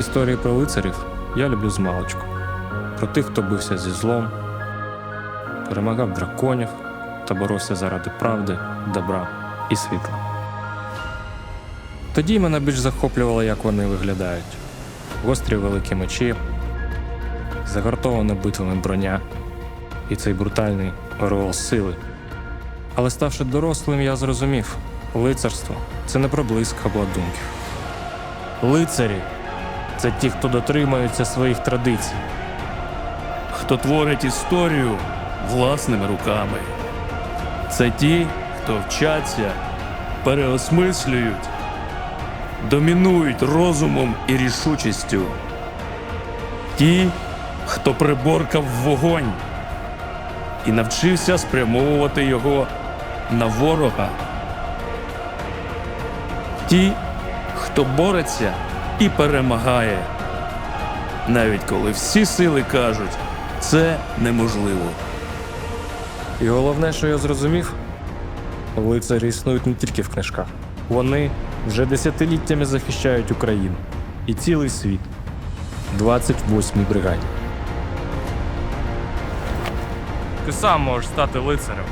Історії про лицарів я люблю з маличку. Про тих, хто бився зі злом, перемагав драконів та боровся заради правди, добра і світла. Тоді мене більш захоплювало, як вони виглядають: гострі великі мечі, загартована битвами броня і цей брутальний ореол сили. Але ставши дорослим, я зрозумів, лицарство це не про блиск обладунків. Лицарі це ті, хто дотримуються своїх традицій. хто творить історію власними руками. Це ті, хто вчаться, переосмислюють, домінують розумом і рішучістю. Ті, хто приборкав вогонь і навчився спрямовувати його на ворога. Ті, хто бореться і перемагає, навіть коли всі сили кажуть, це неможливо. І головне, що я зрозумів, лицарі існують не тільки в книжках. Вони вже десятиліттями захищають Україну і цілий світ. 28-й бригаді. Ти сам можеш стати лицарем.